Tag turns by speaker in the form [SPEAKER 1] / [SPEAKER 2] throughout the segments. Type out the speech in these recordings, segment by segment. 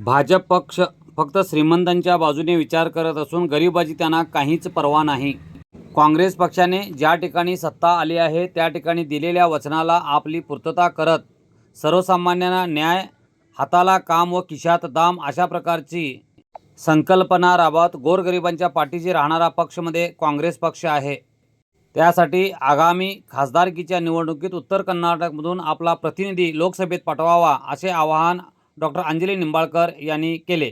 [SPEAKER 1] भाजप पक्ष फक्त श्रीमंतांच्या बाजूने विचार करत असून गरिबाची त्यांना काहीच पर्वा नाही. काँग्रेस पक्षाने ज्या ठिकाणी सत्ता आली आहे त्या ठिकाणी दिलेल्या वचनाला आपली पूर्तता करत सर्वसामान्यांना न्याय हाताला काम व किशात दाम अशा प्रकारची संकल्पना राबवत गोरगरिबांच्या पाठीशी राहणारा पक्षमध्ये काँग्रेस पक्ष आहे. त्यासाठी आगामी खासदारकीच्या निवडणुकीत उत्तर कर्नाटकमधून आपला प्रतिनिधी लोकसभेत पाठवावा असे आवाहन डॉक्टर अंजली निंबाळकर यांनी केले.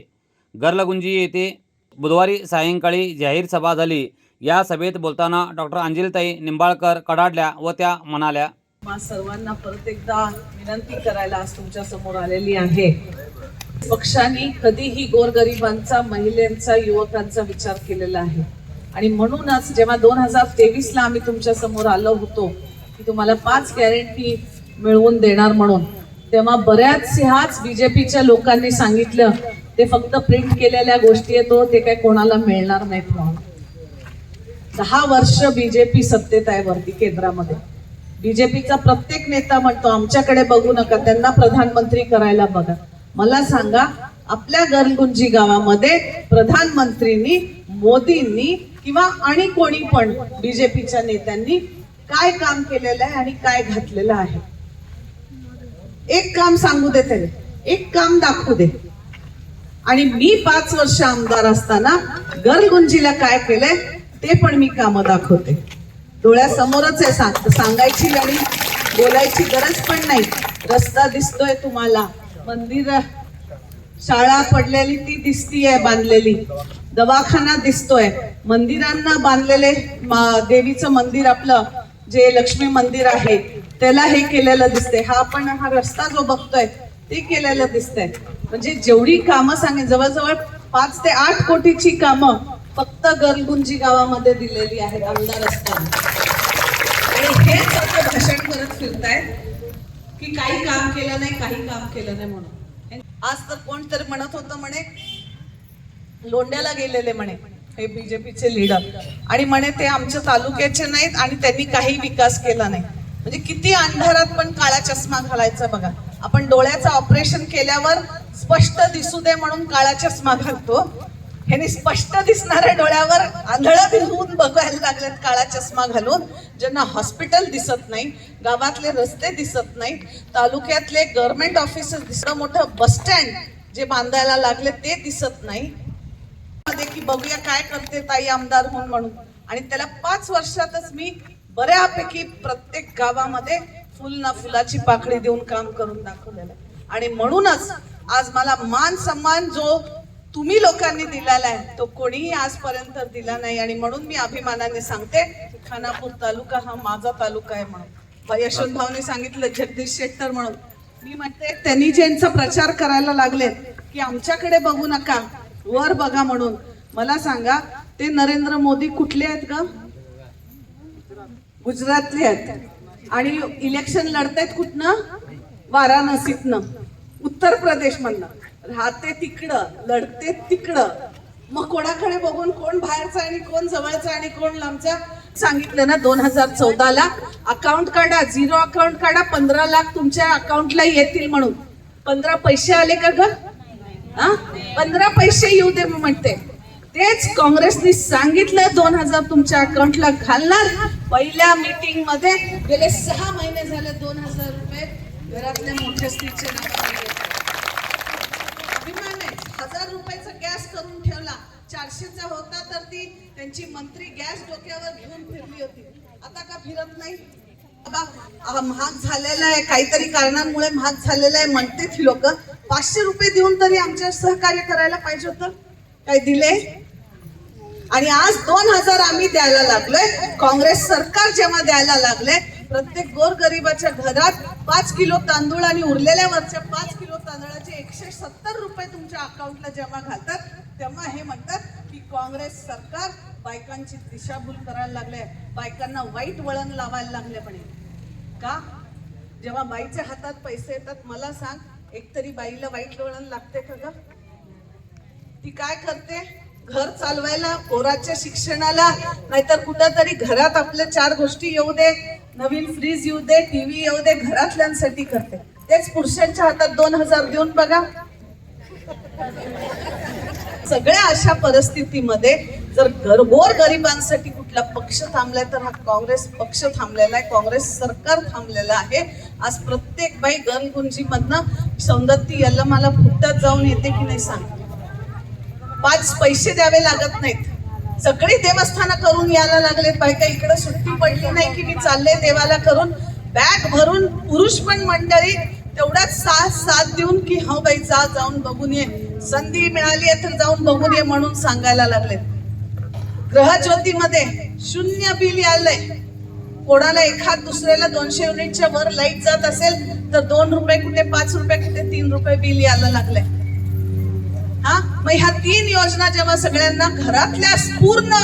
[SPEAKER 1] गरलगुंजी येथे बुधवारी सायंकाळी जाहीर सभा झाली. या सभेत बोलताना डॉक्टर अंजलीताई निंबाळकर कडाडल्या व त्या म्हणाल्या
[SPEAKER 2] सर्वांना परत एकदा विनंती करायला आज तुमच्यासमोर आलेली आहे. पक्षाने कधीही गोरगरिबांचा महिलांचा युवकांचा विचार केलेला आहे. आणि म्हणूनच जेव्हा दोन हजार तेवीस ला आम्ही तुमच्यासमोर आलो होतो की तुम्हाला पाच गॅरंटी मिळवून देणार म्हणून. तेव्हा बऱ्याच ह्याच बीजेपीच्या लोकांनी सांगितलं ते फक्त प्रिंट केलेल्या गोष्टी आहेत हो, ते काय कोणाला मिळणार नाहीत म्हणून. दहा वर्ष बीजेपी सत्तेत आहे वरती केंद्रामध्ये. बीजेपीचा प्रत्येक नेता म्हणतो आमच्याकडे बघू नका त्यांना प्रधानमंत्री करायला बघा. मला सांगा आपल्या गरगुंजी गावामध्ये प्रधानमंत्रींनी मोदींनी किंवा आणि कोणी पण बीजेपीच्या नेत्यांनी काय काम केलेलं आहे आणि काय घातलेलं आहे? एक काम सांगू दे त्याने एक काम दाखवू दे. आणि मी पाच वर्ष आमदार असताना गरगुंजीला काय केलंय ते पण मी कामं दाखवते. डोळ्यासमोरच आहे सांग सांगायची आणि बोलायची गरज पण नाही. रस्ता दिसतोय तुम्हाला. मंदिर शाळा पडलेली ती दिसतीये बांधलेली. दवाखाना दिसतोय. मंदिरांना बांधलेले मा- देवीचं मंदिर आपलं जे लक्ष्मी मंदिर आहे. त्याला हे केलेलं दिसतंय. हा आपण हा रस्ता जो बघतोय ते केलेलं दिसतंय. म्हणजे जेवढी कामं सांगेल जवळजवळ पाच ते आठ कोटीची कामं फक्त गरगुंजी गावामध्ये दिलेली आहेत आमदार असताना. आणि हेच आता भाषण करत फिरतायत की काही काम केलं नाही काही काम केलं नाही म्हणून. आज तर कोण तर म्हणत होतं म्हणे लोंढ्याला गेलेले म्हणे हे बीजेपीचे लीडर आणि म्हणे ते आमच्या तालुक्याचे नाहीत आणि त्यांनी काही विकास केला नाही. म्हणजे किती अंधारात पण काळा चष्मा घालायचा बघा. आपण डोळ्याचं ऑपरेशन केल्यावर स्पष्ट दिसू दे म्हणून काळा चष्मा घालतो. ह्यांनी स्पष्ट दिसणाऱ्या डोळ्यावर आंधळा दिसून बघायला लागल्यात काळा चष्मा घालून. ज्यांना हॉस्पिटल दिसत नाही गावातले रस्ते दिसत नाही तालुक्यातले गव्हर्नमेंट ऑफिसेस दिसणं मोठं बस स्टँड जे बांधायला लागले ते दिसत नाही. की बघूया काय करते ताई आमदार होऊन म्हणून. आणि त्याला पाच वर्षातच मी बऱ्यापैकी प्रत्येक गावामध्ये फुल ना फुलाची पाकळी देऊन काम करून दाखवलेलं आहे. आणि म्हणूनच आज मला मान सन्मान जो तुम्ही लोकांनी दिलेला आहे तो कोणीही आजपर्यंत दिला नाही. आणि म्हणून मी अभिमानाने सांगते खानापूर तालुका हा माझा तालुका आहे म्हणून. यशवंत भाऊने सांगितलं जगदीश शेट्टर म्हणून. मी म्हणते त्यांनी ज्यांचा प्रचार करायला लागले की आमच्याकडे बघू नका वर बघा म्हणून. मला सांगा ते नरेंद्र मोदी कुठले आहेत का गुजरातले आहेत. आणि इलेक्शन लढतायत कुठनं? वाराणसीतनं. उत्तर प्रदेश मधनं राहते तिकडं लढते तिकडं. मग कोणाकडे बघून कोण बाहेरचा आणि कोण जवळचा आणि कोण लांबचा? सांगितलं ना दोन हजार चौदा ला अकाउंट काढा झिरो अकाउंट काढा पंधरा लाख तुमच्या अकाउंटला येतील म्हणून. पंधरा पैसे आले का ग? पंधरा पैसे येऊ दे मी म्हणते. तेच काँग्रेसनी सांगितलं दोन हजार तुमच्या अकाउंटला घालणार. पहिल्या मीटिंगमध्ये गेले सहा महिने झाले दोन हजार रुपये घरातल्या मोठ्या स्त्रीचे अभिमान आहे हजार रुपयाचा गॅस करून ठेवला. चारशेचा होता तर ती त्यांची मंत्री गॅस डोक्यावर घेऊन फिरली होती. आता का फिरत नाही? बाबा, महाग झालेला आहे. काहीतरी कारणांमुळे महाग झालेला आहे म्हणते ती लोक. पाचशे रुपये देऊन तरी आमच्या सहकार्य करायला पाहिजे होतं. काय दिले? आणि आज दोन हजार आम्ही द्यायला लागलोय. काँग्रेस सरकार जेव्हा द्यायला लागले प्रत्येक गोरगरिबाच्या घरात पाच किलो तांदूळ आणि उरलेल्या वरच्या पाच किलो तांदळाचे एकशे सत्तर रुपये तुमच्या अकाउंटला जेव्हा घालतात तेव्हा हे म्हणतात की काँग्रेस सरकार बायकांची दिशाभूल करायला लागले बायकांना वाईट वळण लावायला लागले म्हणे का? जेव्हा बाईच्या हातात पैसे येतात मला सांग एकतरी बाईला वाईट वळण लागते का ग? ती काय करते? घर चालवायला पोराच्या शिक्षणाला नाहीतर कुठंतरी घरात आपल्या चार गोष्टी येऊ दे नवीन फ्रीज येऊ दे टीव्ही येऊ दे घरातल्यांसाठी करते. तेच पुरुषांच्या हातात दोन हजार देऊन बघा. सगळ्या अशा परिस्थितीमध्ये जर गर गोर गरिबांसाठी कुठला पक्ष थांबलाय तर हा काँग्रेस पक्ष थांबलेला आहे काँग्रेस सरकार थांबलेलं आहे. आज प्रत्येक बाई गनगुंजी मधनं सौंदत्ती याला मला फुटत जाऊन येते की नाही सांग पाच पैसे द्यावे लागत नाहीत. सगळी देवस्थानं करून यायला लागलेत. बायका इकडे सुट्टी पडली नाही की मी चालले देवाला करून बॅग भरून पुरुष पण मंडळी तेवढ्याच साथ साथ देऊन की हा बाई जा जाऊन बघून ये. संधी मिळाली आहे तर जाऊन बघून ये म्हणून सांगायला लागलेत. ग्रहज्योतीमध्ये शून्य बिल आलंय कोणाला एखाद दुसऱ्याला दोनशे युनिटच्या वर लाइट जात असेल तर दोन रुपये कुठे पाच रुपये कुठे तीन रुपये बिल यायला लागलंय. हा? मग ह्या तीन योजना जेव्हा सगळ्यांना घरातल्या पूर्ण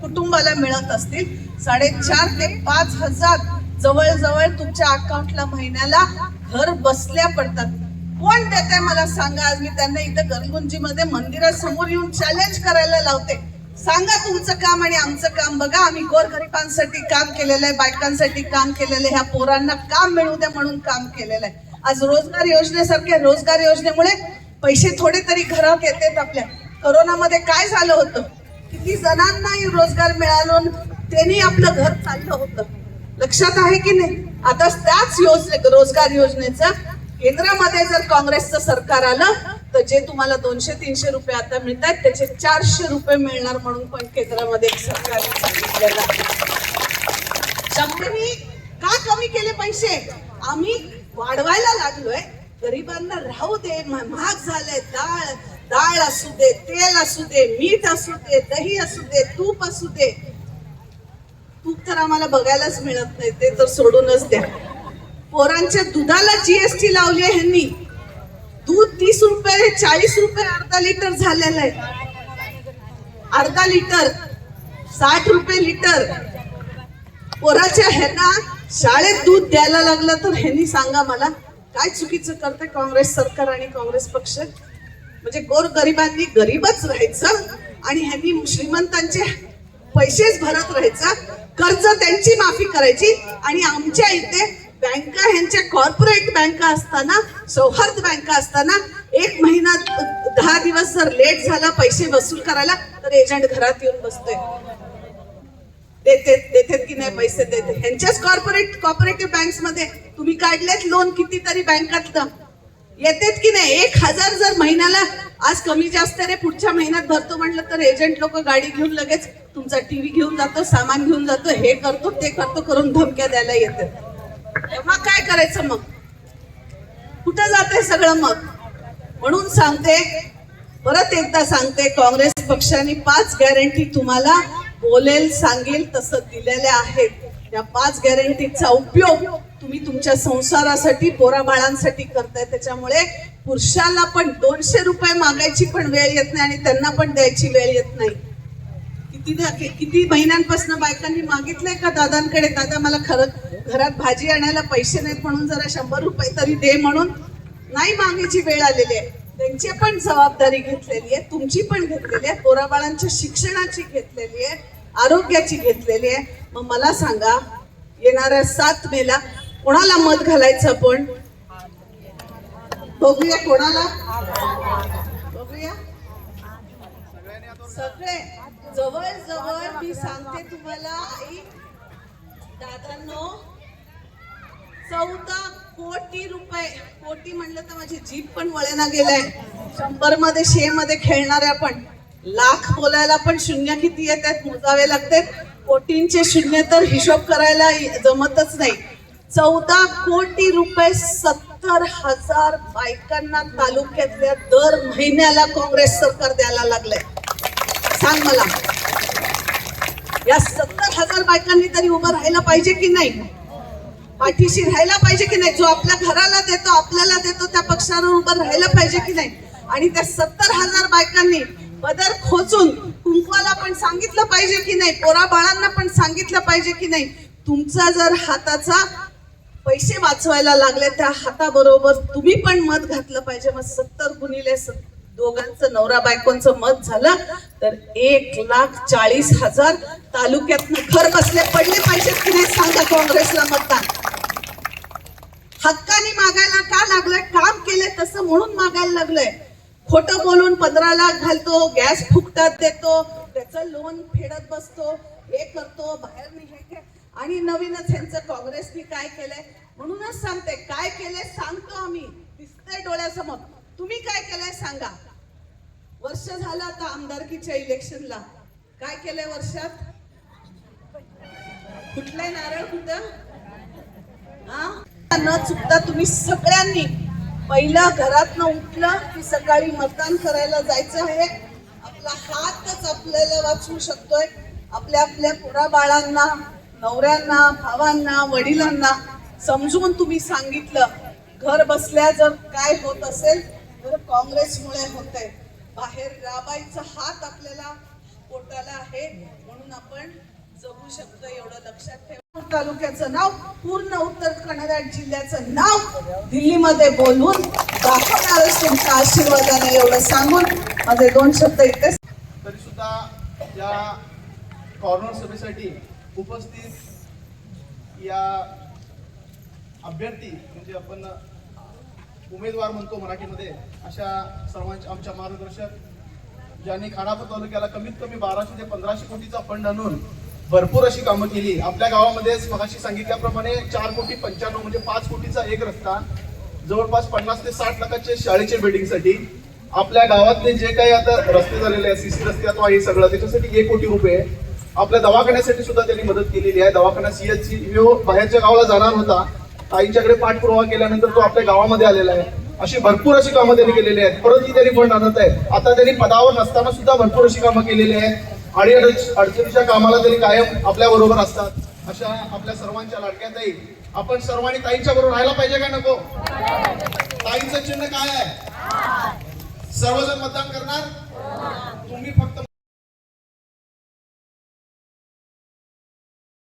[SPEAKER 2] कुटुंबाला मिळत असतील साडेचार ते पाच हजार जवळजवळ तुमच्या अकाउंटला महिन्याला घर बसल्या पडतात. कोण देत आहे मला सांगा? आज मी त्यांना इथं गरगुंजीमध्ये मंदिरासमोर येऊन चॅलेंज करायला लावते. सांगा तुमचं काम आणि आमचं काम. बघा आम्ही गोरगरिबांसाठी काम केलेलं आहे बायकांसाठी काम केलेलं आहे ह्या पोरांना काम मिळू द्या म्हणून काम केलेलं आहे. आज रोजगार योजनेसारख्या रोजगार योजनेमुळे पैसे थोडे तरी घरात येतात आपल्या. करोनामध्ये काय झालं होतं? किती जणांनाही रोजगार मिळालो त्यांनी आपलं घर चाललं होतं. लक्षात आहे की नाही? आता त्याच योजने रोजगार योजनेचं केंद्रामध्ये जर काँग्रेसचं सरकार आलं तर जे तुम्हाला दोनशे तीनशे रुपये आता मिळत आहेत त्याचे चारशे रुपये मिळणार म्हणून पण केंद्रामध्ये एक सरकारने सांगितलेलं आहे. शंभरनी का कमी केले पैसे? आम्ही वाढवायला लागलोय. गरिबांना राहू दे महाग झालंय डाळ डाळ असू दे तेल असू दे मीठ असू दे दही असू दे तूप असू दे. तूप तर आम्हाला बघायलाच मिळत नाही ते तर सोडूनच द्या. पोरांच्या दुधाला जीएसटी लावली आहे ह्यांनी. दूध तीस रुपये चाळीस रुपये अर्धा लिटर झालेलं आहे. अर्धा लिटर साठ रुपये लिटर. पोराच्या ह्यांना शाळेत दूध द्यायला लागलं तर ह्यांनी सांगा मला काय चुकीचं करते काँग्रेस सरकार आणि काँग्रेस पक्ष? म्हणजे गोर गरिबांनी गरीबच राहायचं आणि ह्यांनी श्रीमंतांचे पैसेच भरत राहायचं कर्ज त्यांची माफी करायची आणि आमच्या इथे बँका ह्यांच्या कॉर्पोरेट बँका असताना सौहार्द बँका असताना एक महिना दहा दिवस जर लेट झाला पैसे वसूल करायला तर एजंट घरात येऊन बसतोय. देते देतात की नाही पैसे देते ह्यांच्याच कॉर्पोरेट कॉपरेटिव्ह बँक्समध्ये तुम्ही काढलेत लोन कितीतरी बँकातलं. येतात की नाही? एक हजार जर महिन्याला आज कमी जास्त रे पुढच्या महिन्यात भरतो म्हटलं तर एजंट लोक गाडी घेऊन लगेच तुमचा टीव्ही घेऊन जातो सामान घेऊन जातो हे करतो ते करतो करून धमक्या द्यायला येतात. तेव्हा काय करायचं मग? कुठं जाते सगळं मग? म्हणून सांगते परत एकदा सांगते काँग्रेस पक्षाने पाच गॅरंटी तुम्हाला बोलेल सांगेल तसं दिलेल्या आहेत. या पाच गॅरंटीचा उपयोग तुम्ही तुमच्या संसारासाठी पोराबाळांसाठी करताय. त्याच्यामुळे पुरुषाला पण दोनशे रुपये मागायची पण वेळ येत नाही आणि त्यांना पण द्यायची वेळ येत नाही. किती किती महिन्यांपासून बायकांनी मागितलंय का दादांकडे? दादा मला खरं घरात भाजी आणायला पैसे नाहीत म्हणून जरा शंभर रुपये तरी दे म्हणून नाही मागायची वेळ आलेली आहे. त्यांची पण जबाबदारी घेतलेली आहे तुमची पण घेतलेली आहे पोराबाळांच्या शिक्षणाची घेतलेली आहे. आरोग्याची घेतलेली आहे. मग मला सांगा येणाऱ्या सात मेला कोणाला मत घालायचं आपण? बघूया कोणाला. बघूया. सगळे जवळ जवळ मी सांगते तुम्हाला आई दादांनो चौदा कोटी रुपये. कोटी म्हणलं तर माझी जीप पण वळेना गेलाय. शंभरमध्ये शे मध्ये खेळणाऱ्या पण. लाख बोलायला पण शून्य किती येतात मोजावे लागतात कोटींचे शून्य तर हिशोब करायला जमतच नाही. चौदा कोटी रुपये सत्तर हजार बायकांना तालुक्यातल्या दर महिन्याला काँग्रेस सरकार द्यायला लागलंय. सांग मला. या सत्तर हजार बायकांनी तरी उभं राहायला पाहिजे की नाही? पाठीशी राहायला पाहिजे की नाही? जो आपल्या घराला देतो आपल्याला देतो त्या पक्षावर उभं राहायला पाहिजे की नाही? आणि त्या सत्तर हजार बायकांनी पदर खोचून कुंकवाला पण सांगितलं पाहिजे की नाही पोरा बाळांना पण सांगितलं पाहिजे की नाही तुमचा जर हाताचा पैसे वाचवायला लागले त्या हाताबरोबर तुम्ही पण मत घातलं पाहिजे. मग सत्तर गुणिले दोघांचं नवरा बायकोंचं मत झालं तर एक लाख चाळीस हजार तालुक्यात घर बसले पडले पाहिजे की नाही सांगा काँग्रेसला मतदान? हक्काने मागायला का लागलंय? काम केलंय तसं म्हणून मागायला लागलंय. खोटं बोलून पंधरा लाख घालतो गॅस फुकटात देतो त्याचं लोन फेडत बसतो हे करतो बाहेर नाही आणि नवीनच ह्यांचं काँग्रेसने काय केलंय? म्हणूनच सांगते काय केलंय सांगतो आम्ही. दिसतंय डोळ्यासमोर. तुम्ही काय केलंय सांगा. वर्ष झालं आता आमदारकीच्या इलेक्शनला. काय केलंय वर्षात? कुठलंय नारळ कुठं? हा? न चुकता तुम्ही सगळ्यांनी पहिला घरातनं उठलं की सकाळी मतदान करायला जायचं आहे. आपला हातच आपल्याला वाचवू शकतोय. आपल्या आपल्या पुरा बाळांना नवऱ्यांना भावांना वडिलांना समजून तुम्ही सांगितलं घर बसल्या जर काय होत असेल तर काँग्रेसमुळे होत आहे बाहेर राबायचा हात आपल्याला पोटाला आहे म्हणून आपण जगू शकतो एवढं लक्षात ठेवा. तालुक्याचं नाव पूर्ण उत्तर कन्नड जिल्ह्याचं नाव दिल्लीमध्ये बोलून दाखवणारच तुमच्या आशीर्वादाने एवढं सांगून. माझे दोन शब्द इथेच.
[SPEAKER 3] तरी सुद्धा या कॉर्नर सभेसाठी उपस्थित या अभ्यर्थी म्हणजे आपण उमेदवार म्हणतो मराठीमध्ये अशा सर्वांच्या आमच्या मार्गदर्शक ज्यांनी खानापूर तालुक्याला कमीत कमी बाराशे ते पंधराशे कोटीचा फंड आणून भरपूर अशी कामं केली. आपल्या गावामध्येच मगाशी सांगितल्याप्रमाणे चार कोटी पंच्याण्णव म्हणजे पाच कोटीचा एक रस्ता जवळपास पन्नास ते साठ लाखाचे शाळेच्या बिल्डिंगसाठी. आपल्या गावातले जे काही आता रस्ते झालेले आहेत सीसी रस्ते अथवा हे सगळं त्याच्यासाठी एक कोटी रुपये आपल्या दवाखान्यासाठी सुद्धा त्यांनी मदत केलेली आहे. दवाखाना सीएचसी बाहेरच्या गावाला जाणार होता. ताईंच्याकडे पाठपुरावा केल्यानंतर तो आपल्या गावामध्ये आलेला आहे. अशी भरपूर अशी कामं त्यांनी केलेली आहेत. परत त्यांनी फंड आणत आहेत. आता त्यांनी पदावर नसताना सुद्धा भरपूर अशी कामं केलेली आहेत. आणि अडचणीच्या कामाला तरी कायम आपल्या बरोबर असतात. अशा आपल्या सर्वांच्या लाडक्या ताई आपण सर्वांनी ताईंच्या बरोबर राहायला पाहिजे का नको? ताईंचं चिन्ह काय आहे? सर्वजण मतदान करणार? तुम्ही